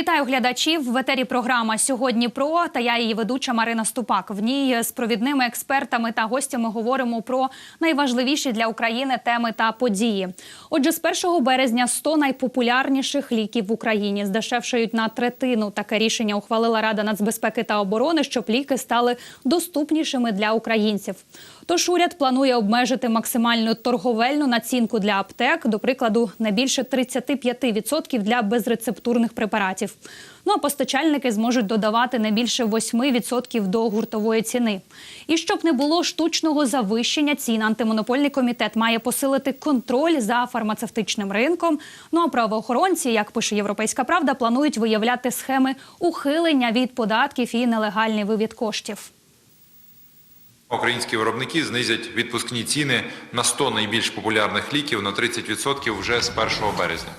Вітаю глядачів в етері. Програма сьогодні про та я її ведуча Марина Ступак. В ній з провідними експертами та гостями говоримо про найважливіші для України теми та події. Отже, з 1 березня 100 найпопулярніших ліків в Україні здешевшають на третину. Таке рішення ухвалила Рада нацбезпеки та оборони, щоб ліки стали доступнішими для українців. Тож уряд планує обмежити максимальну торговельну націнку для аптек, до прикладу, не більше 35% для безрецептурних препаратів. Ну а постачальники зможуть додавати не більше 8% до гуртової ціни. І щоб не було штучного завищення цін, антимонопольний комітет має посилити контроль за фармацевтичним ринком. Ну а правоохоронці, як пише Європейська Правда, планують виявляти схеми ухилення від податків і нелегальний вивід коштів. Українські виробники знизять відпускні ціни на 100 найбільш популярних ліків на 30% вже з 1 березня.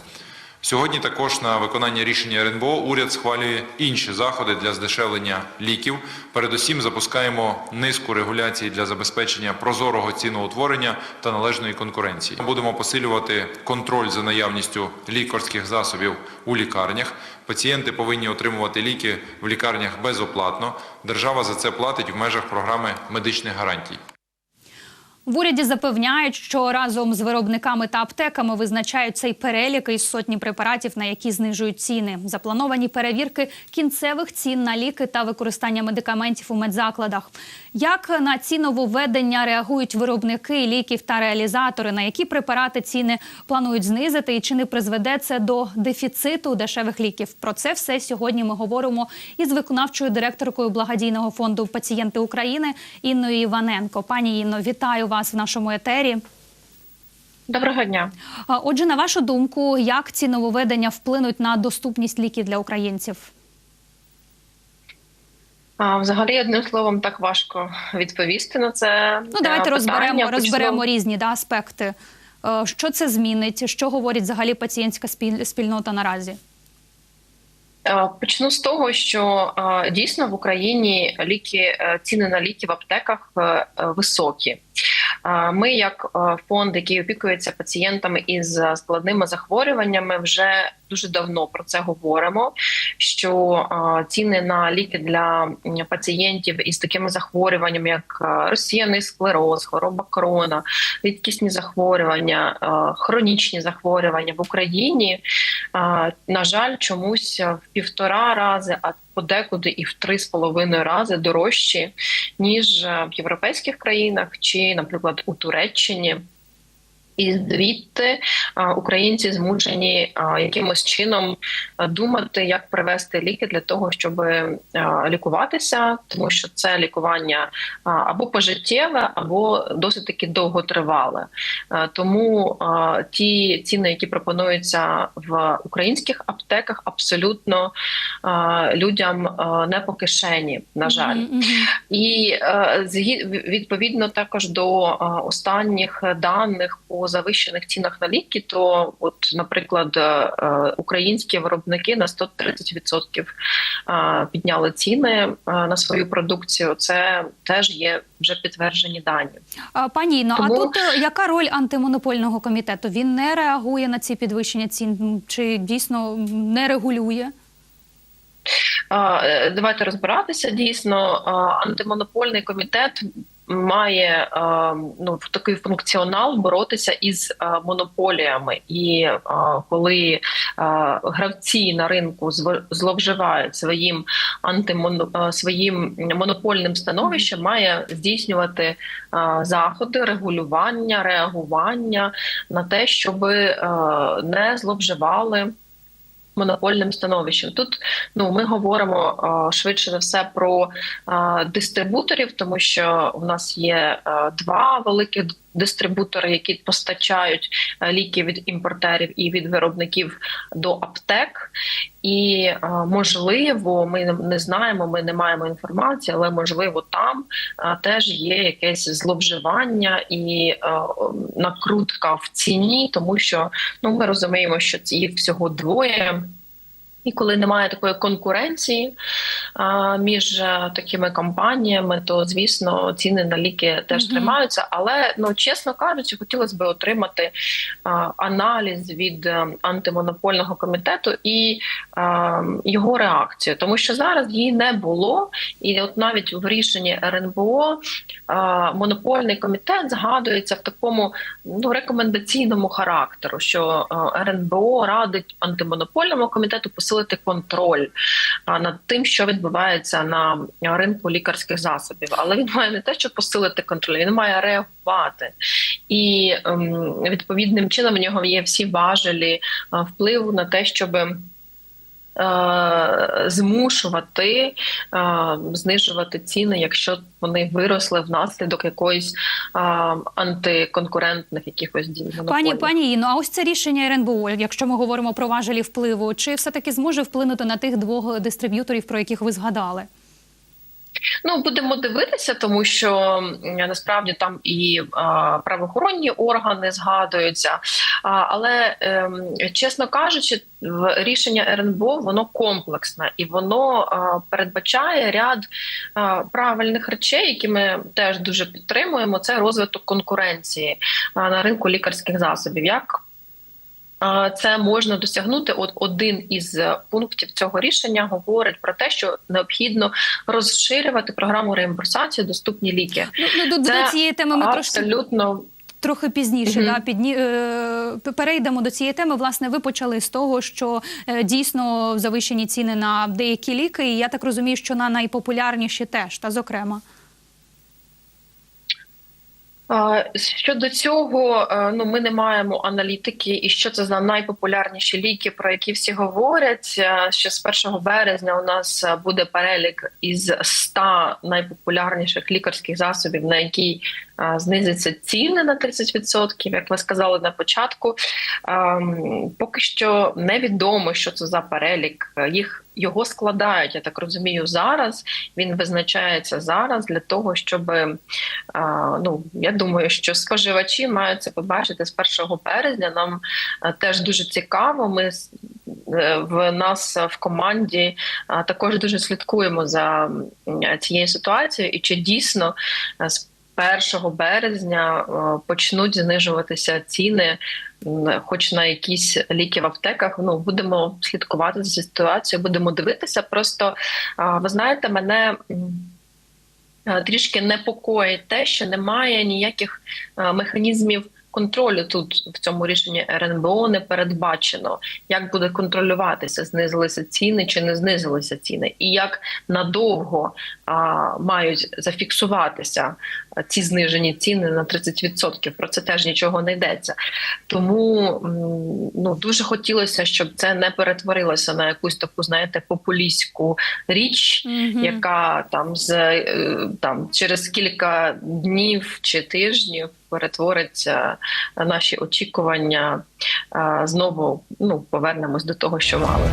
Сьогодні також на виконання рішення РНБО уряд схвалює інші заходи для здешевлення ліків. Передусім запускаємо низку регуляцій для забезпечення прозорого ціноутворення та належної конкуренції. Будемо посилювати контроль за наявністю лікарських засобів у лікарнях. Пацієнти повинні отримувати ліки в лікарнях безоплатно. Держава за це платить в межах програми медичних гарантій. В уряді запевняють, що разом з виробниками та аптеками визначають цей перелік із сотні препаратів, на які знижують ціни. Заплановані перевірки кінцевих цін на ліки та використання медикаментів у медзакладах. Як на ці нововведення реагують виробники ліків та реалізатори? На які препарати ціни планують знизити, і чи не призведе це до дефіциту дешевих ліків? Про це все сьогодні ми говоримо із виконавчою директоркою благодійного фонду Пацієнти України Інною Іваненко. Пані Інно, вітаю вас в нашому етері. Доброго дня. Отже, на вашу думку, як ці нововведення вплинуть на доступність ліків для українців? Взагалі, одним словом, так важко відповісти на це. Ну, давайте е, розберемо, розберемо різні да, аспекти. Е, Що це змінить? Що говорить взагалі пацієнтська спільнота наразі? Е, Почну з того, що е, дійсно в Україні ліки е, ціни на ліки в аптеках високі. Ми, як фонд, який опікується пацієнтами із складними захворюваннями, вже дуже давно про це говоримо. Що ціни на ліки для пацієнтів із такими захворюваннями, як розсіяний склероз, хвороба крона, рідкісні захворювання, хронічні захворювання в Україні, на жаль, чомусь в півтора рази, а подекуди і в три з половиною рази дорожчі ніж в європейських країнах чи, наприклад, у Туреччині. І звідти українці змушені якимось чином думати, як привести ліки для того, щоб лікуватися, тому що це лікування або пожиттєве, або досить таки довготривале. Тому ті ціни, які пропонуються в українських аптеках, абсолютно людям не по кишені, на жаль. Мгм, мгм. І е, відповідно також до останніх даних по завищених цінах на ліки, то, от, наприклад, е, е, українські виробники на 130% е, підняли ціни на свою продукцію. Це теж є вже підтверджені дані. Пані Інно, а тут яка роль антимонопольного комітету? Він не реагує на ці підвищення цін чи дійсно не регулює? Давайте розбиратися. Дійсно, антимонопольний комітет має ну в такий функціонал боротися із монополіями, і коли гравці на ринку зловживають своїм антимоно своїм монопольним становищем, має здійснювати заходи регулювання, реагування на те, щоб не зловживали монопольним становищем. Тут ну ми говоримо швидше за все про дистрибуторів, тому що у нас є два великих дистрибутори, які постачають ліки від імпортерів і від виробників до аптек. І можливо, ми не- знаємо, ми не маємо інформації, але можливо там теж є якесь зловживання і накрутка в ціні, тому що ну ми розуміємо, що їх всього двоє. І коли немає такої конкуренції а, між е, такими компаніями, то звісно ціни на ліки теж Мгм. тримаються. Але ну чесно кажучи, хотілося б отримати а, аналіз від е, антимонопольного комітету і а, його реакцію, тому що зараз її не було. І от навіть в рішенні РНБО а, монопольний комітет згадується в такому ну рекомендаційному характеру, що е, РНБО радить антимонопольному комітету посилити контроль над тим, що відбувається на ринку лікарських засобів. Але він має не те, що посилити контроль, він має реагувати. І ем, відповідним чином в нього є всі важелі впливу на те, щоб змушувати е, знижувати ціни, якщо вони виросли внаслідок якоїсь е, антиконкурентних якихось дій. Пані пані Іно, а ось це рішення РНБО, якщо ми говоримо про важелі впливу, чи все таки зможе вплинути на тих двох дистриб'юторів, про яких ви згадали? Ну будемо дивитися, тому що насправді там і правоохоронні органи згадуються. Але ем, чесно кажучи, в рішення РНБО воно комплексне і воно передбачає ряд правильних речей, які ми теж дуже підтримуємо. Це розвиток конкуренції на ринку лікарських засобів. Як це можна досягнути. От один із е, пунктів цього рішення говорить про те, що необхідно розширювати програму реімбурсації доступні ліки. Ну, ну до, Це до цієї теми ми трошки Абсолютно трохи пізніше. Мгм. Да, підні, е, перейдемо до цієї теми. Власне, ви почали з того, що е, дійсно завищені ціни на деякі ліки, і я так розумію, що на найпопулярніші теж, та зокрема. Щодо цього, е, ну ми не маємо аналітики, і що це за найпопулярніші ліки, про які всі говорять. Ще з 1 березня у нас е, буде перелік із 100 найпопулярніших лікарських засобів, на які е, знизяться ціни на 30%, як ви сказали на початку. Ем, Поки що невідомо, що це за перелік. Е, Їх його складають, я так розумію, зараз. Він визначається зараз для того, щоб ну я думаю, що споживачі мають це побачити з 1 березня. Нам теж дуже цікаво. Ми е, в нас в команді також дуже слідкуємо за цією ситуацією, і чи дійсно з 1 березня почнуть знижуватися ціни. Хоч на якісь ліки в аптеках, ну будемо слідкувати за ситуацією, будемо дивитися. Просто ви знаєте, мене Е, трішки непокоїть те, що немає ніяких е, механізмів контролю тут в цьому рішенні РНБО не передбачено, як буде контролюватися, знизилися ціни чи не знизилися ціни, і як надовго а, мають зафіксуватися ці знижені ціни на 30%. Про це теж нічого не йдеться. Тому ну дуже хотілося, щоб це не перетворилося на якусь таку, знаєте, популістську річ Мгм. яка там з е, там через кілька днів чи тижнів перетвориться наші очікування. е, Знову ну повернемось до того, що мали.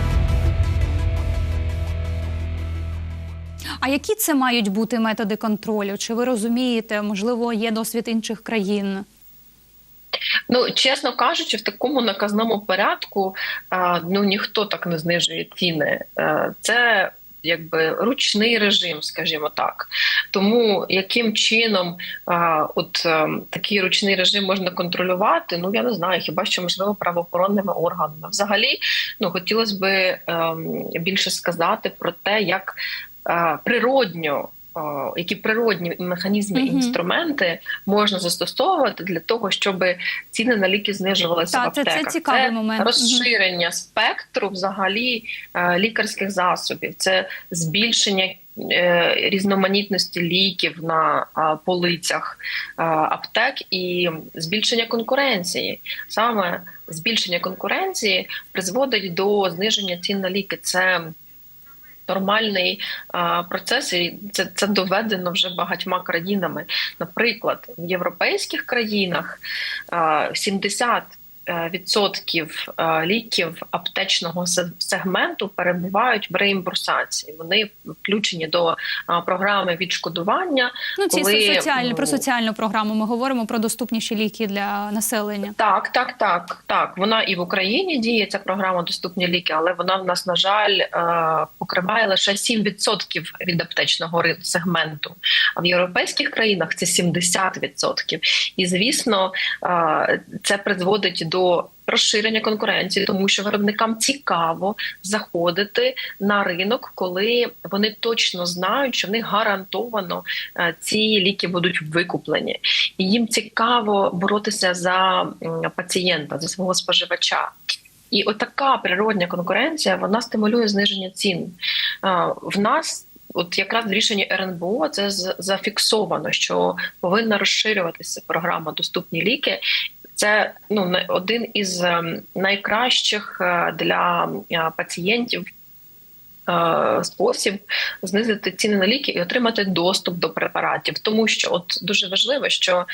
А які це мають бути методи контролю? Чи ви розумієте, можливо, є досвід інших країн? Ну чесно кажучи, в такому наказному порядку е, ну ніхто так не знижує ціни. Е, Це якби ручний режим, скажімо так. Тому яким чином а, от а, такий ручний режим можна контролювати? Ну я не знаю, хіба що можливо правоохоронними органами. Взагалі, ну хотілося б ем, більше сказати про те, як е, природньо. Які природні механізми і інструменти можна застосовувати для того, щоб ціни на ліки знижувалися в це- це аптеках? цікавий момент. Мгм. розширення спектру взагалі е, лікарських засобів, це збільшення е, різноманітності ліків на полицях а, аптек і збільшення конкуренції. Саме збільшення конкуренції призводить до зниження цін на ліки. Це Нормальний а, процес, і це, це доведено вже багатьма країнами. Наприклад, в європейських країнах а, 70 е, відсотків е, ліків аптечного сегменту перебувають в реімбурсації. Вони включені до е, програми відшкодування. Ну, ці коли, соціальні про ну, соціальну програму. Ми говоримо про доступніші ліки для населення. Так, так, так, так. Вона і в Україні діє ця програма Доступні ліки, але вона в нас, на жаль, е, покриває лише 7% від аптечного сегменту. А в європейських країнах це 70%. І звісно, е, це призводить до. Розширення конкуренції, тому що виробникам цікаво заходити на ринок, коли вони точно знають, що в них гарантовано е, ці ліки будуть викуплені, і їм цікаво боротися за пацієнта, за свого споживача. І отака природня конкуренція вона стимулює зниження цін. Е, В нас. От якраз в рішенні РНБО це зафіксовано, що повинна розширюватися програма Доступні ліки. Це ну один із ем, найкращих е, для е, пацієнтів е, спосіб знизити ціни на ліки і отримати доступ до препаратів, тому що от дуже важливо, що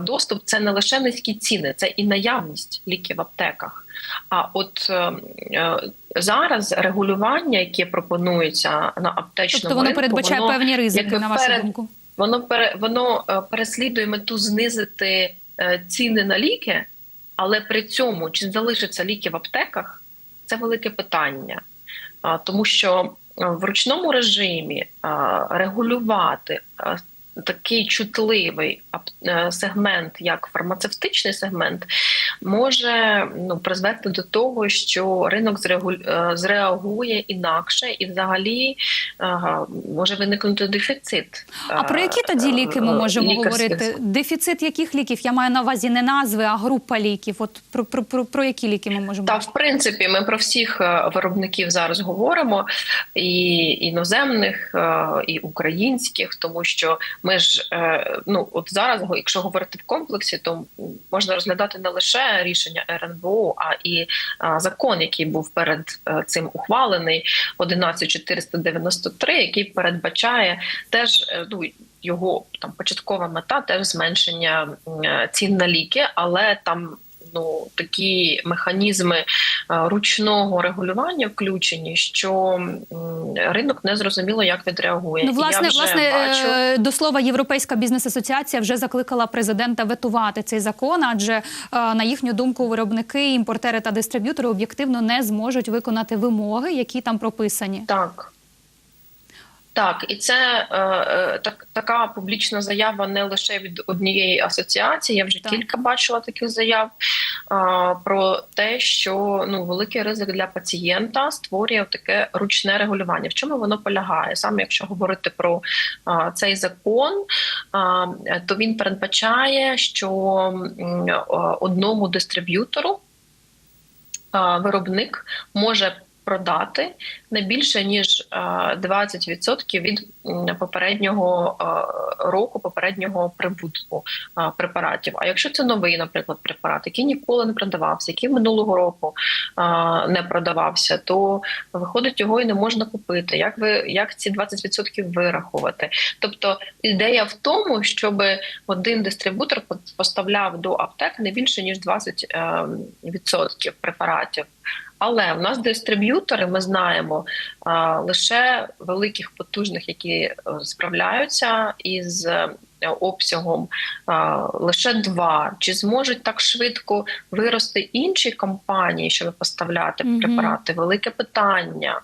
доступ це не лише низькі ціни, це і наявність ліків в аптеках. А от е, е, зараз регулювання, яке пропонується на аптечному Тобто воно ринку, передбачає воно певні ризики, на вашу перед- думку. воно пере воно переслідує мету знизити ціни на ліки, але при цьому чи залишаться ліки в аптеках, це велике питання, тому що е, в ручному режимі регулювати. Такий чутливий е, сегмент, як фармацевтичний сегмент, може ну призвести до того, що ринок е, зреагує інакше, і взагалі може виникнути дефіцит. А про які тоді ліки ми е, можемо лікарських говорити? Дефіцит яких ліків? Я маю на увазі не назви, а група ліків. От про, про, про, про які ліки ми можемо Та в принципі, ми про всіх е, виробників зараз говоримо, і іноземних, е, і українських, тому що ми ж е, ну от зараз, якщо говорити в комплексі, то можна розглядати не лише рішення РНБО, а і е, закон, який був перед е, цим ухвалений, 11493, який передбачає теж ну. Його там початкова мета теж зменшення цін на ліки, але там ну такі механізми е, ручного регулювання включені, що ринок не зрозуміло, як відреагує. Ну, власне, я вже власне, бачу, е, до слова, Європейська бізнес-асоціація вже закликала президента ветувати цей закон, адже е, на їхню думку, виробники, імпортери та дистриб'ютори об'єктивно не зможуть виконати вимоги, які там прописані. так. Так, і це е, е, так, така публічна заява не лише від однієї асоціації. Я вже Так. кілька бачила таких заяв е, про те, що ну великий ризик для пацієнта створює таке ручне регулювання. В чому воно полягає? Саме якщо говорити про е, цей закон, е, то він передбачає, що е, одному дистриб'ютору виробник може продати не більше ніж е, 20% від м, попереднього е, року, попереднього прибутку е, препаратів. А якщо це новий, наприклад, препарат, який ніколи не продавався, який минулого року е, не продавався, то виходить його і не можна купити. Як ви як ці 20% вирахувати? Тобто ідея в тому, щоб один дистрибутор поставляв до аптек не більше ніж 20% відсотків препаратів. Але в нас дистриб'ютори, ми знаємо лише великих потужних, які справляються із е, обсягом лише два. Чи зможуть так швидко вирости інші компанії, щоб поставляти препарати? Велике питання.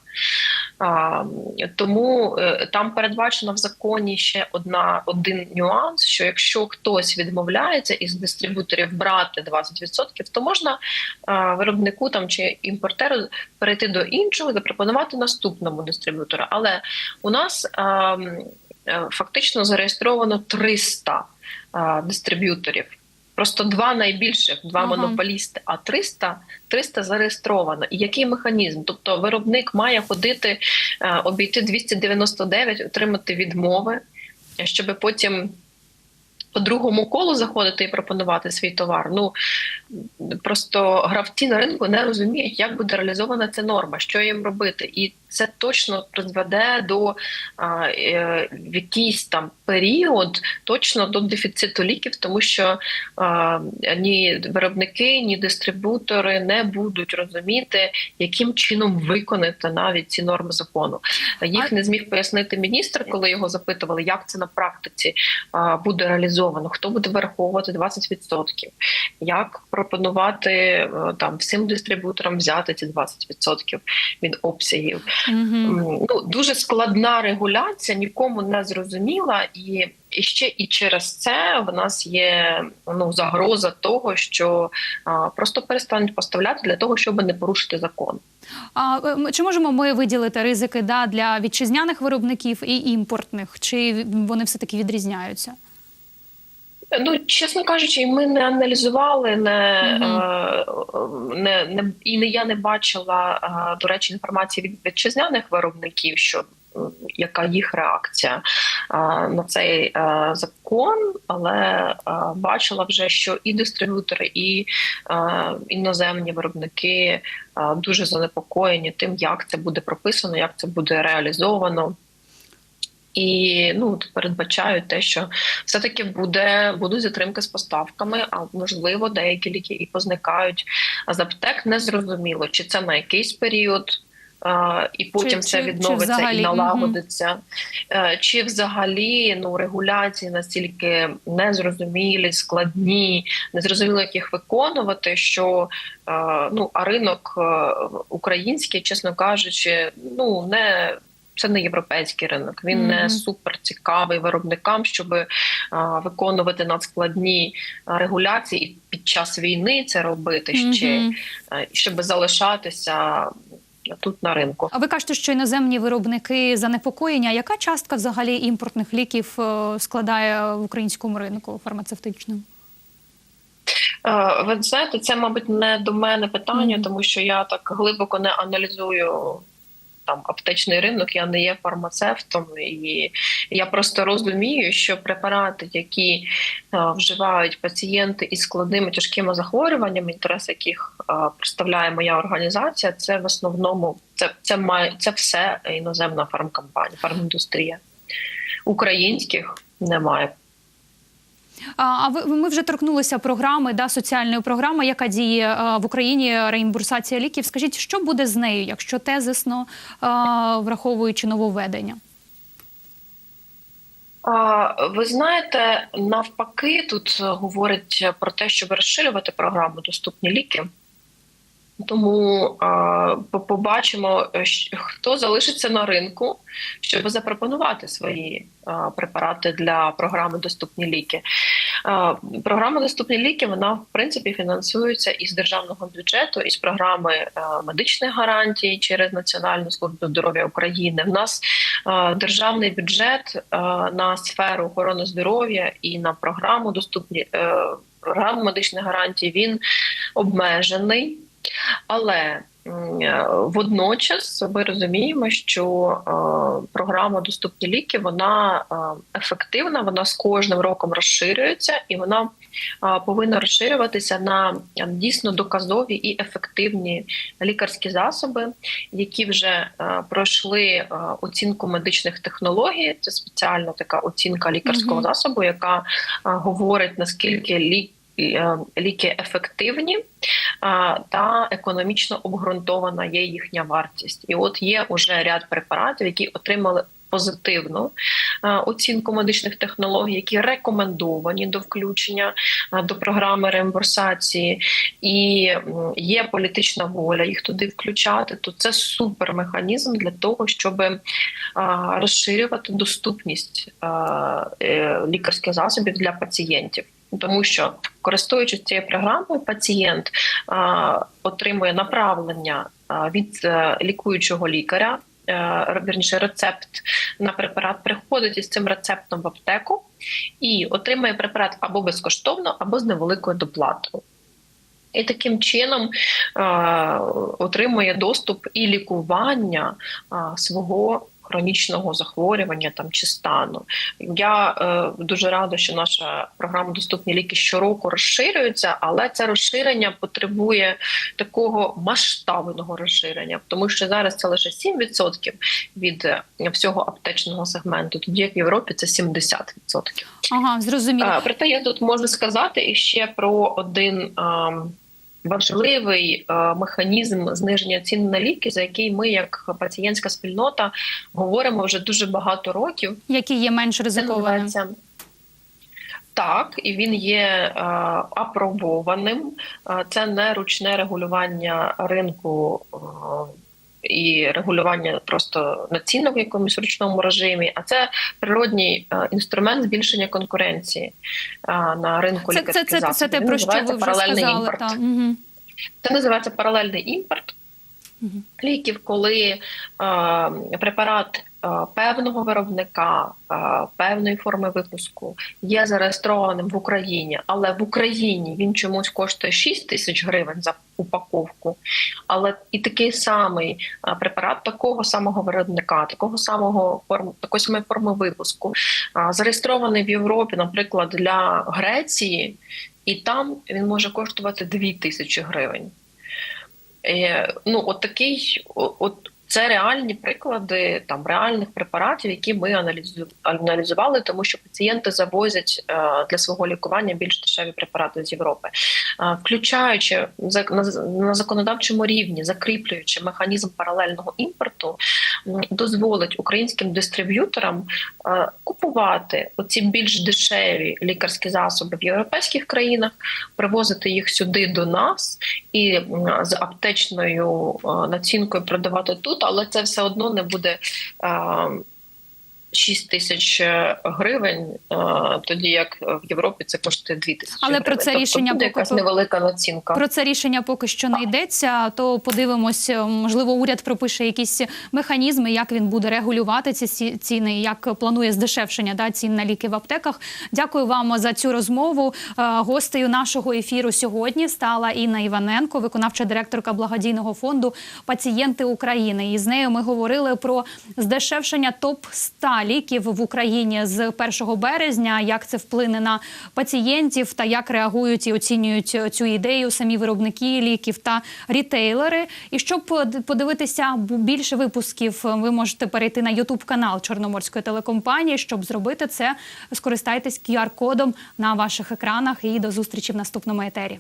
Тому е, там передбачено в законі ще одна один нюанс: що якщо хтось відмовляється із дистриб'юторів брати 20%, то можна виробнику там чи імпортеру перейти до іншого і запропонувати наступному дистриб'ютору. Але у нас фактично зареєстровано 300 дистриб'юторів. Просто два найбільших, два Ага. монополісти, а 300, 300 зареєстровано. І який механізм? Тобто виробник має ходити, е, обійти 299, отримати відмови, щоб потім по другому колу заходити і пропонувати свій товар. Ну просто гравці на ринку не розуміють, як буде реалізована ця норма, що їм робити. І це точно призведе до а, е, в якийсь там період точно до дефіциту ліків, тому що а, ні виробники, ні дистрибутори не будуть розуміти, яким чином виконати навіть ці норми закону. Їх не зміг пояснити міністр, коли його запитували, як це на практиці а, буде реалізовано, хто буде враховувати 20%, як пропонувати е, там всім дистрибуторам взяти ці 20% від обсягів. Угу. Ну дуже складна регуляція, нікому не зрозуміла, і, і ще і через це в нас є ну загроза того, що а, просто перестануть поставляти для того, щоб не порушити закон. А е, чи можемо ми виділити ризики да, для вітчизняних виробників і імпортних? Чи вони все таки відрізняються? Ну, чесно кажучи, ми не аналізували, не, е, не, не і не я не бачила е, до речі інформації від вітчизняних виробників, що яка їх реакція е, на цей закон, але бачила вже, що і дистриб'ютори, і іноземні виробники дуже занепокоєні тим, як це буде прописано, як це буде реалізовано. І ну передбачають те, що все таки буде будуть затримки з поставками, а можливо, деякі ліки і позникають з аптек. Незрозуміло, чи це на якийсь період. І потім Чи- все чи- чи відновиться взагалі? і налагодиться, Е, чи взагалі ну регуляції настільки незрозумілі, складні, незрозуміло, як їх виконувати. Що е, ну а ринок е, український, чесно кажучи, ну не це не європейський ринок. Він не Мгм. супер цікавий виробникам, щоб а, виконувати надскладні регуляції і під час війни це робити ще, Мгм. а, щоб залишатися тут на ринку. А ви кажете, що іноземні виробники занепокоєння. Яка частка взагалі імпортних ліків е, складає в українському ринку фармацевтичному? Е, Ви знаєте, це, мабуть, не до мене питання, Мгм. тому що я так глибоко не аналізую там аптечний ринок, я не є фармацевтом, і я просто розумію, що препарати, які е, вживають пацієнти із складними тяжкими захворюваннями, інтерес яких е, представляє моя організація, це в основному це, це має це все іноземна фармкомпанія, фарміндустрія. Українських немає. А, ви ми вже торкнулися програми, да, соціальної програми, яка діє е, в Україні реімбурсація ліків. Скажіть, що буде з нею, якщо тезисно е, враховуючи нововведення? Ви знаєте, навпаки, тут говорять про те, щоб розширювати програму доступні ліки. Тому а, побачимо, е, хто залишиться на ринку, щоб запропонувати свої а, препарати для програми Доступні ліки. А, Програма Доступні ліки вона в принципі фінансується із державного бюджету, із програми е, медичних гарантій через Національну службу здоров'я України. В нас е, державний бюджет е, на сферу охорони здоров'я і на програму доступні е, програму медичних гарантій. Він обмежений. Але е, водночас ми розуміємо, що е, програма доступні ліки вона е, ефективна, вона з кожним роком розширюється, і вона повинна розширюватися на дійсно доказові і ефективні лікарські засоби, які вже пройшли оцінку медичних технологій. Це спеціальна така оцінка лікарського Мгм. засобу, яка говорить наскільки лік. Е, Ліки ефективні та економічно обґрунтована є їхня вартість. І от є уже ряд препаратів, які отримали позитивну оцінку медичних технологій, які рекомендовані до включення до програми реімбурсації, і є політична воля їх туди включати. То це супермеханізм для того, щоб розширювати доступність е, лікарських засобів для пацієнтів. Тому що користуючись цією програмою, пацієнт а, отримує направлення а, від е, лікуючого лікаря. е, Вірніше, рецепт на препарат приходить із цим рецептом в аптеку і отримує препарат або безкоштовно, або з невеликою доплатою. І таким чином е, отримує доступ і лікування е, свого хронічного захворювання там чи стану. Я е, дуже рада, що наша програма доступні ліки щороку розширюється, але це розширення потребує такого масштабного розширення, тому що зараз це лише 7% від е, всього аптечного сегменту, тоді як в Європі це 70%. Ага, зрозуміло. А, Проте я тут можу сказати іще про один а, важливий механізм зниження цін на ліки, за який ми, як пацієнтська спільнота, говоримо вже дуже багато років. Які є менш Це так, і він є е, апробованим. Е, Це не ручне регулювання ринку. І регулювання просто націнок в якомусь ручному режимі, а це природній е, інструмент збільшення конкуренції е, на ринку Це, це, це, це, засобів. те, про що ви вже паралельний сказали. імпорт. Та. Угу. Це називається паралельний імпорт ліків, коли е, препарат певного виробника, е, певної форми випуску є зареєстрованим в Україні, але в Україні він чомусь коштує 6 тисяч гривень за упаковку. Але і такий самий е, препарат такого самого виробника, такого самого форм, такої самої форми випуску, е, зареєстрований в Європі, наприклад, для Греції, і там він може коштувати 2 тисячі гривень. Е, ну, от такий, от це реальні приклади там реальних препаратів, які ми аналізу, аналізували, тому що пацієнти завозять е, для свого лікування більш дешеві препарати з Європи, Е, включаючи на, законодавчому рівні, закріплюючи механізм паралельного імпорту, дозволить українським дистриб'юторам е, купувати оці більш дешеві лікарські засоби в європейських країнах, привозити їх сюди до нас і з аптечною націнкою продавати тут, але це все одно не буде. 6 тисяч е, гривень, е, тоді як в Європі це коштує 2 тисячі Але гривень. про це Тобто рішення буде поки якась невелика націнка. Про це рішення поки що не йдеться. То подивимось, можливо, уряд пропише якісь механізми, як він буде регулювати ці ціни, як планує здешевшення да, цін на ліки в аптеках. Дякую вам за цю розмову. Е, Гостею нашого ефіру сьогодні стала Інна Іваненко, виконавча директорка благодійного фонду Пацієнти України. І з нею ми говорили про здешевшення топ 100 ліків в Україні з 1 березня, як це вплине на пацієнтів та як реагують і оцінюють цю ідею самі виробники ліків та рітейлери. І щоб подивитися більше випусків, ви можете перейти на Ютуб канал Чорноморської телекомпанії. Щоб зробити це, скористайтесь QR-кодом на ваших екранах. І до зустрічі в наступному етері.